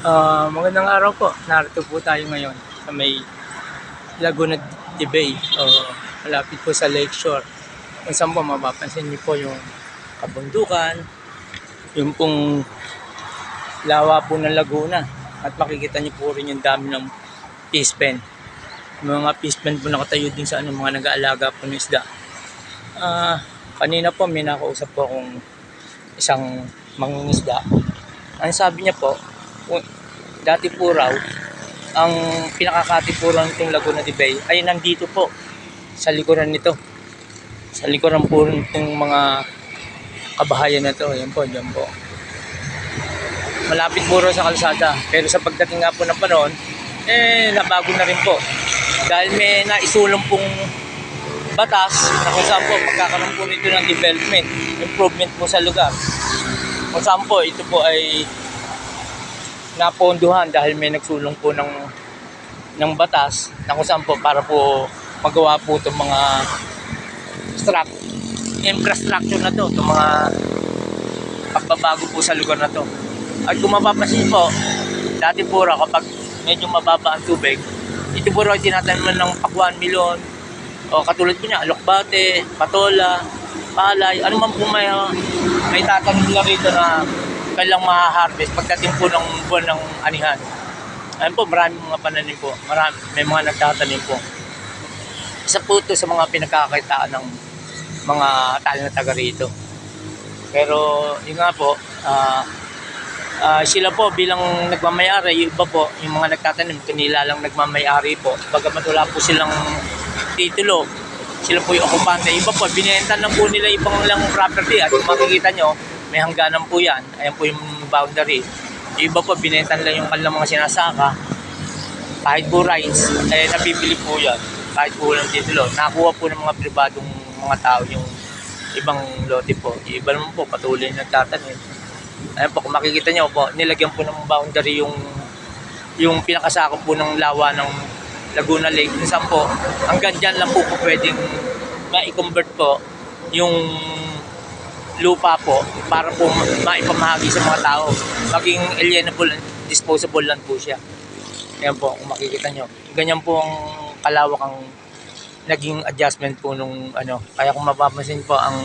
Ah, magandang araw po. Narito po tayo ngayon sa may Laguna de Bay. O, malapit po sa Lakeshore. Kung saan po mapapansin niyo po yung kabundukan, yung pong lawa po ng Laguna. At makikita niyo po rin yung dami ng fish pen. Mga fish pen po nakatayo din sa ano, mga nag-aalaga po ng isda. Ah, kanina po may nakausap po akong isang mangingisda. Ang sabi niya po, dati po raw, ang pinakakatipuran nitong Laguna de Bay ay nandito po, sa likuran nito. Sa likuran po nitong mga kabahayan na to. Yan po, dyan po. Malapit po raw sa kalsada. Pero sa pagdating nga po ng panahon, eh, nabago na rin po. Dahil may naisulong pong batas na kung saan po magkakaroon po nito ng development, improvement po sa lugar. Kung saan po ito po ay naponduhan dahil may nagsulong po ng ng batas na kung saan po para po magawa po itong mga struct, infrastructure na to, itong mga pagbabago po sa lugar na to. At kung mapapansin po, dati po raw kapag medyo mababa ang tubig, ito po raw tinatanim ng pakwan, milon, o katulad po niya, alokbate, patola, palay, ano man po may, may tatanim nila rito na kailang ma-harvest pagdating po ng buwan ng anihan. Ayun po, maraming mga pananim po. Marami, may mga nagtatanim po. Isa po ito sa mga pinagkakakitaan ng mga tao na taga rito. Pero yun nga po, ah, ah, sila po bilang nagmamayari, yung iba po, yung mga nagtatanim, kanila lang nagmamayari po. Bagamat wala po silang titulo, sila po yung okupante. Iba po, binenta na po nila ibang lang property at makikita nyo, may hangganan po yan. Ayan po yung boundary. Yung iba po, binenta nila yung kanilang mga sinasaka. Kahit po rights, eh, nabibili po yan. Kahit po walang titulo. Nakuha po ng mga pribadong mga tao yung ibang lote po. Yung iba naman po, patuloy na nagtatanim. Ayan po, kung makikita nyo po, nilagyan po ng boundary yung yung pinakasakop po ng lawa ng Laguna Lake. Kung saan po, hanggang dyan lang po po pwedeng ma-convert po yung lupa po para po maipamahagi sa mga tao. Maging alienable and disposable land po siya. Yan po, kung makikita nyo. Ganyan po ang kalawak ang naging adjustment po nung ano. Kaya kung mapapansin po, ang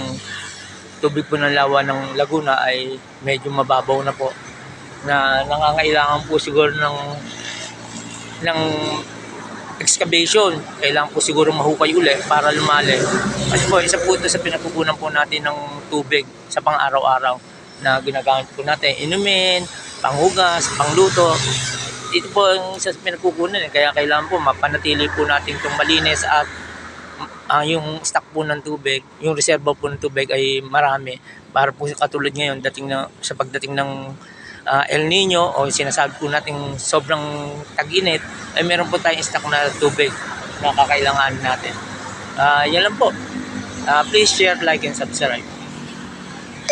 tubig po ng lawa ng Laguna ay medyo mababaw na po. Na nangangailangan po siguro ng ng excavation. Kailangan po siguro mahukay uli para lumalim. Kasi po, isa po ito sa pinagkukunan po natin ng tubig sa pang-araw-araw na ginagamit po natin. Inumin, panghugas, pangluto. Ito po ang isa sa pinagkukunan. Eh. Kaya kailangan po mapanatili po natin itong malinis at ah, yung stock po ng tubig, yung reserva po ng tubig ay marami. Para po katulad ngayon, dating na, sa pagdating ng ah, El Nino o sinasabi po nating sobrang tag-init, ay meron po tayong stock na tubig na kakailanganin natin. Ah, yan lang po. Ah, please share, like, and subscribe.